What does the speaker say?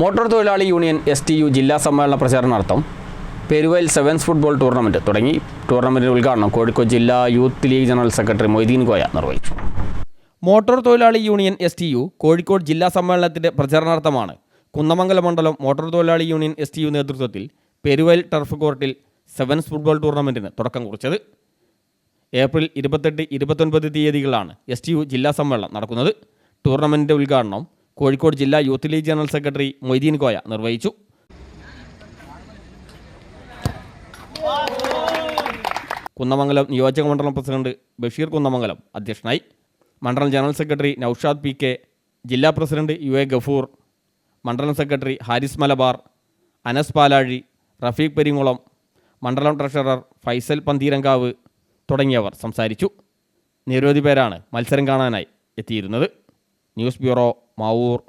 Motor തൊഴിലാളി union S T U ജില്ലാ സമ്മേളന പ്രചാരണാർത്ഥം പെരുവയൽ സെവൻസ് ഫുട്ബോൾ ടൂർണമെന്റ് തുടങ്ങി. ടൂർണമെന്റിന്റെ ഉദ്ഘാടനം കോഴിക്കോട് ജില്ലാ youth league general secretary Moideen Koya നിർവഹിച്ചു. മോട്ടോർ തൊഴിലാളി union S T U Kozhikode ജില്ലാ സമ്മേളനത്തിന്റെ പ്രചരണാർത്ഥമാണ് കുന്നമംഗലം മണ്ഡലം മോട്ടോർ തൊഴിലാളി യൂണിയൻ എസ് ടി യു നേതൃത്വത്തിൽ പെരുവയൽ ടർഫ് കോർട്ടിൽ സെവൻസ് ഫുട്ബോൾ ടൂർണമെന്റിന് തുടക്കം കുറിച്ചത്. ഏപ്രിൽ ഇരുപത്തെട്ട് ഇരുപത്തൊൻപത് തീയതികളാണ് എസ് ടി യു ജില്ലാ സമ്മേളനം നടക്കുന്നത്. ടൂർണമെന്റിന്റെ ഉദ്ഘാടനം കോഴിക്കോട് ജില്ലാ youth league general secretary Moideen Koya നിർവഹിച്ചു. കുന്നമംഗലം നിയോജക മണ്ഡലം പ്രസിഡന്റ് ബഷീർ കുന്നമംഗലം അധ്യക്ഷനായി. മണ്ഡലം general secretary Noushad P K ജില്ലാ പ്രസിഡന്റ് യു എ ഗഫൂർ മണ്ഡലം സെക്രട്ടറി ഹാരിസ് മലബാർ അനസ് പാലാഴി റഫീഖ് പെരിങ്ങുളം മണ്ഡലം ട്രഷറർ ഫൈസൽ പന്തീരങ്കാവ് തുടങ്ങിയവർ സംസാരിച്ചു. നിരവധി പേരാണ് മത്സരം കാണാനായി എത്തിയിരുന്നത്. News bureau Maur